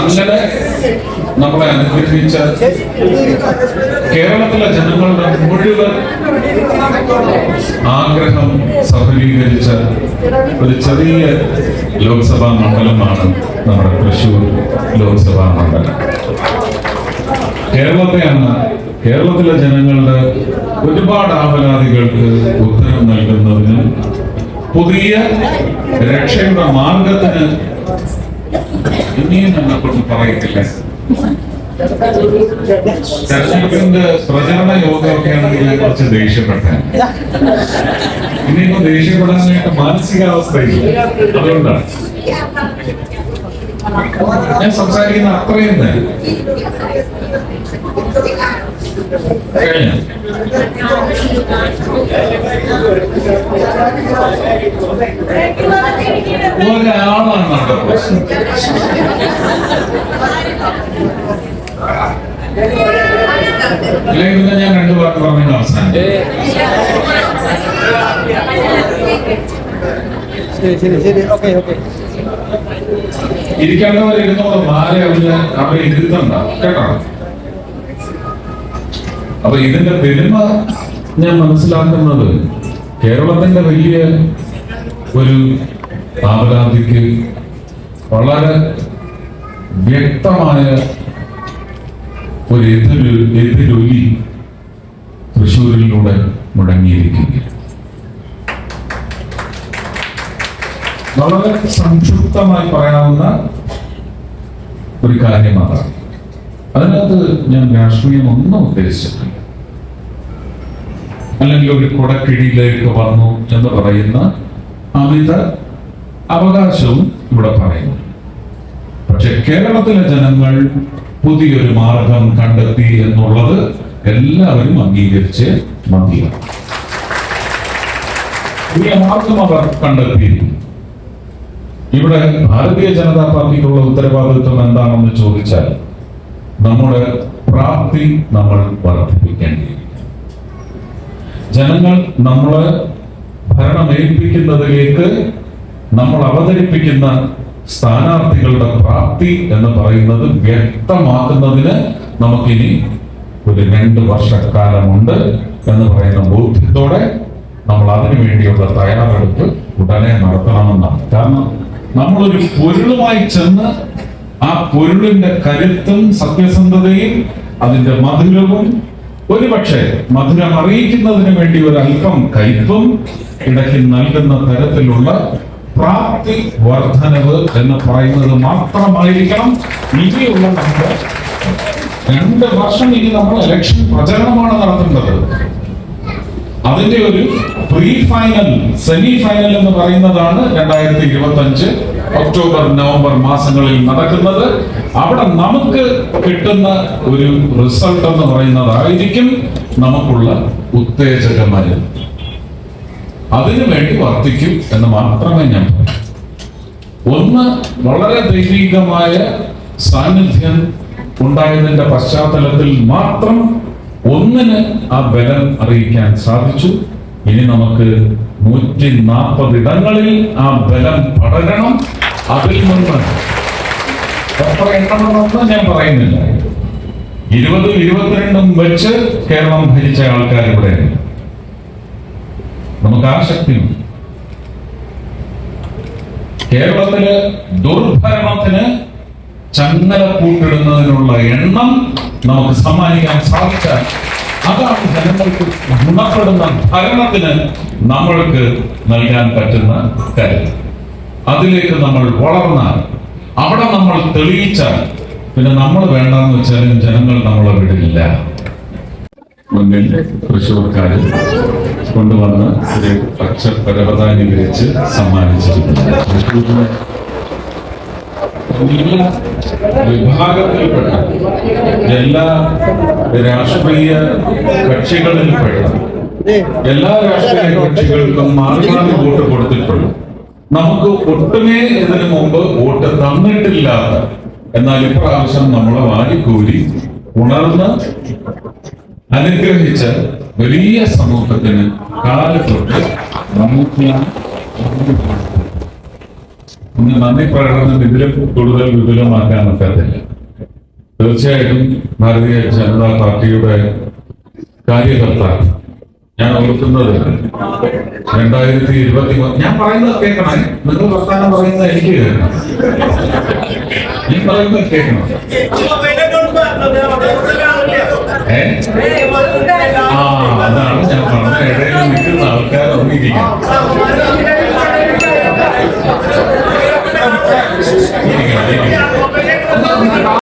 അങ്ങനെ നമ്മളെ അനുഗ്രഹിച്ച കേരളത്തിലെ ജനങ്ങളുടെ മുഴുവൻ ആഗ്രഹം സഫലീകരിച്ച ഒരു ചെറിയ ലോക്സഭാ മണ്ഡലമാണ് നമ്മുടെ തൃശൂർ ലോക്സഭാ മണ്ഡലം. കേരളത്തെയാണ് കേരളത്തിലെ ജനങ്ങളുടെ ഒരുപാട് ആവലാതികൾക്ക് ഉത്തരം നൽകുന്നതിന് പുതിയ രക്ഷയുടെ മാർഗത്തിന് ഇനിയും കൊണ്ട് പറയത്തില്ല. തെരഞ്ഞെടുപ്പിന്റെ പ്രചരണ യോഗമൊക്കെ ആണെങ്കിൽ ഞാൻ കുറച്ച് ദേഷ്യപ്പെട്ട ഇനിയിപ്പോ ദേഷ്യപ്പെടാനായിട്ട് മാനസികാവസ്ഥയില്ല. അതുകൊണ്ടാണ്. ഞാൻ സംസാരിക്കുന്ന അത്രയും തന്നെ കഴിഞ്ഞോ? ഒരാളാണ് നമ്മുടെ പ്രശ്നം ഞാൻ രണ്ടു വാക്ക് പറഞ്ഞു അവസാനം. ശരി ശരി ശരി. Okay okay. ഇരിക്കേണ്ടവർ ഇരുന്നോളൂ. മാറി അവിടെ അവിടെ ഇരുത്തണ്ട. കേട്ടോ? അപ്പൊ ഇതിന്റെ പെരുമ ഞാൻ മനസ്സിലാക്കുന്നത് കേരളത്തിന്റെ വലിയ ഒരു ആവലാതിക്ക് വളരെ വ്യക്തമായ ഒരു എതിര് എതിരൊലി തൃശ്ശൂരിലൂടെ മുടങ്ങിയിരിക്കുന്നു വളരെ സംക്ഷിപ്തമായി പറയാവുന്ന ഒരു കാര്യം അതാണ് അതിനകത്ത് ഞാൻ രാഷ്ട്രീയം ഒന്നും ഉദ്ദേശിച്ചിട്ടില്ല. അല്ലെങ്കിൽ ഒരു കുടക്കിഴിയിലേക്ക് വന്നു എന്ന് പറയുന്ന അമിത അവകാശവും ഇവിടെ പറയുന്നു. പക്ഷെ കേരളത്തിലെ ജനങ്ങൾ പുതിയൊരു മാർഗം കണ്ടെത്തി എന്നുള്ളത് എല്ലാവരും അംഗീകരിച്ച് മതിയാണ് പുതിയ മാർഗം അവർ ഇവിടെ ഭാരതീയ ജനതാ പാർട്ടിക്കുള്ള ഉത്തരവാദിത്വം എന്താണെന്ന് ചോദിച്ചാൽ നമ്മുടെ പ്രാപ്തി നമ്മൾ വർദ്ധിപ്പിക്കേണ്ടിയിരിക്കും ജനങ്ങൾ നമ്മളെ ഭരണമേൽപ്പിക്കുന്നതിലേക്ക് നമ്മൾ അവതരിപ്പിക്കുന്ന സ്ഥാനാർത്ഥികളുടെ പ്രാപ്തി എന്ന് പറയുന്നത് വ്യക്തമാക്കുന്നതിന് നമുക്കിനി ഒരു രണ്ട് വർഷക്കാലമുണ്ട് എന്ന് പറയുന്ന ബോധ്യത്തോടെ നമ്മൾ അതിനു വേണ്ടിയുള്ള തയ്യാറെടുപ്പ് ഉടനെ നടത്തണമെന്നാണ്. കാരണം നമ്മളൊരു പൊരുളുമായി ചെന്ന് ആ പൊരുളിന്റെ കരുത്തും സത്യസന്ധതയും അതിന്റെ മധുരവും ഒരുപക്ഷെ മധുരം അറിയിക്കുന്നതിന് വേണ്ടി ഒരു അല്പം കയ്പും ഇടയ്ക്ക് നൽകുന്ന തരത്തിലുള്ള പ്രാപ്തി വർധനവ് എന്ന് പറയുന്നത് മാത്രമായിരിക്കണം. ഇനിയുള്ള നമ്മുടെ രണ്ട് വർഷം ഇനി നമ്മൾ ഇലക്ഷൻ പ്രചരണമാണ് നടത്തേണ്ടത്. അതിന്റെ ഒരു പ്രീ ഫൈനൽ സെമി ഫൈനൽ എന്ന് പറയുന്നതാണ് രണ്ടായിരത്തി ഇരുപത്തി അഞ്ച് ഒക്ടോബർ നവംബർ മാസങ്ങളിൽ നടക്കുന്നത്. അവിടെ നമുക്ക് കിട്ടുന്ന ഒരു റിസൾട്ട് എന്ന് പറയുന്നതായിരിക്കും നമുക്കുള്ള ഉത്തേജക അതിനു വേണ്ടി വർത്തിക്കും എന്ന് മാത്രമേ ഞാൻ ഒന്ന് വളരെ ദൈവികമായ സാന്നിധ്യം ഉണ്ടായതിന്റെ പശ്ചാത്തലത്തിൽ മാത്രം ഒന്നിന് ആ ബലം അറിയിക്കാൻ സാധിച്ചു. ഇനി നമുക്ക് നൂറ്റി നാൽപ്പത് ഇടങ്ങളിൽ ആ ബലം പടരണം. അതിൽ നിന്ന് എത്ര എണ്ണമെന്നൊന്നും ഞാൻ പറയുന്നില്ല. ഇരുപതും ഇരുപത്തിരണ്ടും വെച്ച് കേരളം ഭരിച്ച ആൾക്കാർ ഇവിടെ നമുക്ക് ആ ശക്തിയുണ്ട് കേരളത്തിൽ ദുർഭരണത്തിന് ചങ്ങല കൂട്ടിടുന്നതിനുള്ള എണ്ണം നമുക്ക് സമ്മാനിക്കാൻ സാധിച്ചാൽ അതാണ് ജനങ്ങൾക്ക് ഗുണപ്പെടുന്ന ഭരണത്തിന് നമ്മൾക്ക് നൽകാൻ പറ്റുന്ന കാര്യം. അതിലേക്ക് നമ്മൾ വളർന്നാൽ അവിടെ നമ്മൾ തെളിയിച്ചാൽ പിന്നെ നമ്മൾ വേണ്ടെന്ന് വെച്ചാലും ജനങ്ങൾ നമ്മളെ വിടില്ല. മുന്നിൽ തൃശ്ശൂർക്കാര് കൊണ്ടുവന്ന് ഒരു പച്ച പരവതാനി വിരിച്ച് എല്ലാ വിഭാഗത്തിൽപ്പെട്ട എല്ലാ രാഷ്ട്രീയ കക്ഷികളിൽപ്പെട്ട എല്ലാ രാഷ്ട്രീയ കക്ഷികൾക്കും മാറി മാറി വോട്ട് കൊടുത്തിട്ടുള്ളൂ. നമുക്ക് ഒട്ടുമേ ഇതിനു മുമ്പ് വോട്ട് തന്നിട്ടില്ലാത്ത എന്നാൽ ഇപ്രാവശ്യം നമ്മളെ വാരിക്കൂരി ഉണർന്ന് അനുഗ്രഹിച്ച വലിയ സമൂഹത്തിന് കാലത്തൊട്ട് നമുക്ക് ഇന്ന് നന്ദി പറയണമെന്ന് ഇതിലും കൂടുതൽ വിപുലമാക്കാൻ ഒക്കത്തില്ല. തീർച്ചയായിട്ടും ഭാരതീയ ജനതാ പാർട്ടിയുടെ കാര്യകർത്താവ് ഞാൻ ഓർക്കുന്നത് രണ്ടായിരത്തി ഇരുപത്തി ഞാൻ പറയുന്നത് കേൾക്കണം. നിങ്ങൾ വർത്താനം പറയുന്നത് എനിക്ക് കേൾക്കണം. ഞാൻ പറയുന്നത് കേൾക്കണം. ഏ? ആ അതാണ് ഞാൻ പറഞ്ഞ ഇടയിൽ നിൽക്കുന്ന ആൾക്കാർ ഒന്നിരിക്കണം